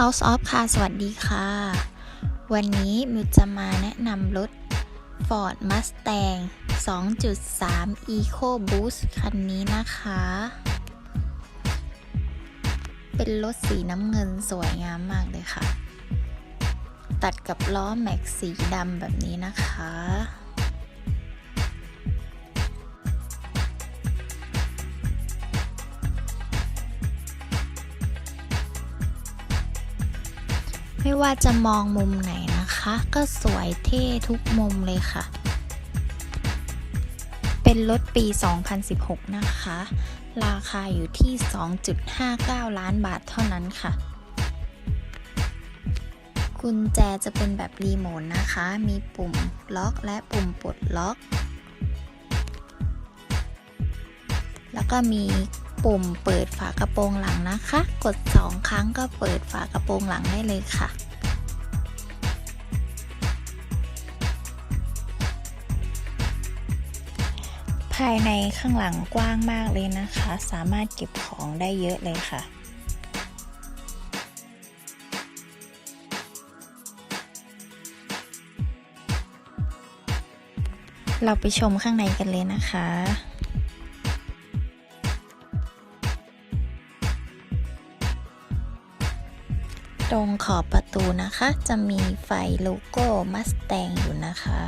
House of Car สวัสดีค่ะ วันนี้มิวจะมาแนะนำรถ Ford Mustang 2.3 Eco Boost คันนี้นะคะ เป็นรถสีน้ำเงินสวยงามมากเลยค่ะ ตัดกับล้อแม็กสีดำแบบนี้นะคะ ไม่ว่าจะมองมุมไหนนะคะ ก็สวยเท่ทุกมุมเลยค่ะ เป็นรถปี 2016 นะคะ ราคาอยู่ที่ 2.59 ล้านบาทเท่านั้นค่ะ กุญแจจะเป็นแบบรีโมทนะคะ มีปุ่มล็อกและปุ่มปลดล็อก แล้วก็มี ปุ่มเปิดฝากระโปรงหลังนะคะ กด 2 ครั้งก็เปิดฝากระโปรงหลังได้เลยค่ะภายในข้างหลังกว้างมากเลยนะคะ สามารถเก็บของได้เยอะเลยค่ะ เราไปชมข้างในกันเลยนะคะ ตรงขอบประตูนะคะ จะมีไฟโลโก้มัสแตงอยู่นะคะ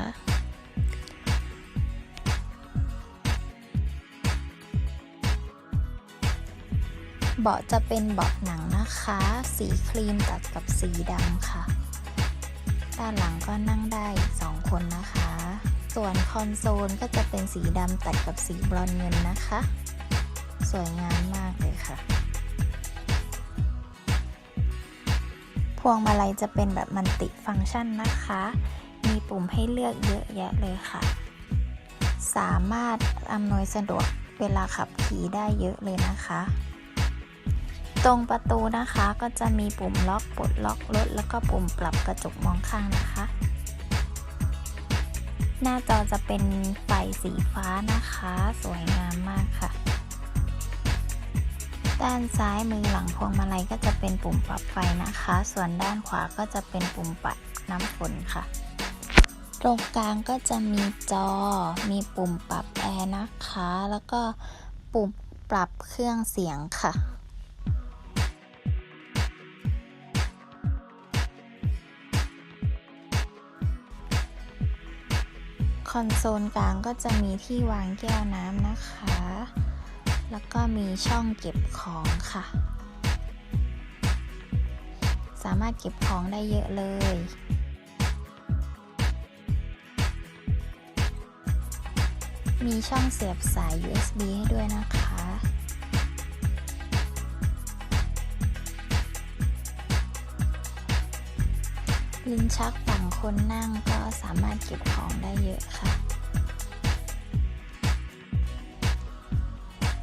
เบาะจะเป็นเบาะหนังนะคะ สีครีมตัดกับสีดำค่ะ ด้านหลังก็นั่งได้สองคนนะคะ ส่วนคอนโซลก็จะเป็นสีดำตัดกับสีบรอนเงินนะคะ สวยงามมากเลยค่ะ วงมาลัยจะเป็นแบบมันติฟังก์ชันนะคะ มีปุ่มให้เลือกเยอะแยะเลยค่ะ สามารถอำนวยสะดวกเวลาขับขี่ได้เยอะเลยนะคะ ตรงประตูนะคะก็จะมีปุ่มล็อกปลดล็อกรถแล้วก็ปุ่มปรับกระจกมองข้างนะคะ หน้าจอจะเป็นไฟสีฟ้านะคะ สวยงามมาก ด้านซ้ายมือหลังพวงมาลัยก็จะเป็นปุ่มปรับไฟนะคะ ส่วนด้านขวาก็จะเป็นปุ่มปัดน้ำฝนค่ะ ตรงกลางก็จะมีจอ มีปุ่มปรับแอร์นะคะ แล้วก็ปุ่มปรับเครื่องเสียงค่ะคอนโซลกลางก็จะมีที่วางแก้วน้ำนะคะ แล้วก็มีช่องเก็บของค่ะ สามารถเก็บของได้เยอะเลยมีช่องเสียบสาย USB ให้ด้วยนะคะ ลิ้นชักฝั่งคนนั่งก็สามารถเก็บของได้เยอะค่ะ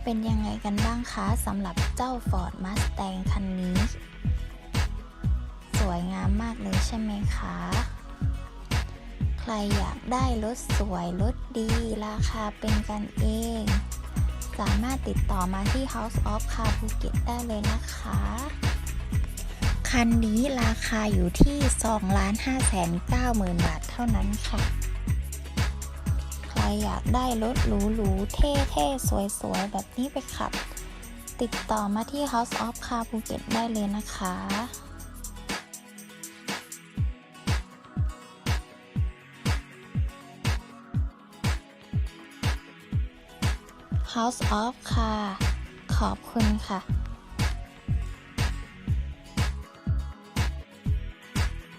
เป็นยังไงกันบ้างคะสำหรับเจ้า Ford Mustang คันนี้ สวยงามมากเลยใช่ไหมคะ ใครอยากได้รถสวยรถดี ราคาเป็นกันเอง สามารถติดต่อมาที่ House of Car ภูเก็ตได้เลยนะคะ คันนี้ราคาอยู่ที่ 2 5 9 0 0 0 0 บาทเท่านั้นค่ะ อยากได้รถหรูๆ เท่ๆ สวยๆ แบบนี้ไปขับ ติดต่อมาที่ House of Car ภูเก็ตได้เลยนะคะ House of Car ขอบคุณค่ะ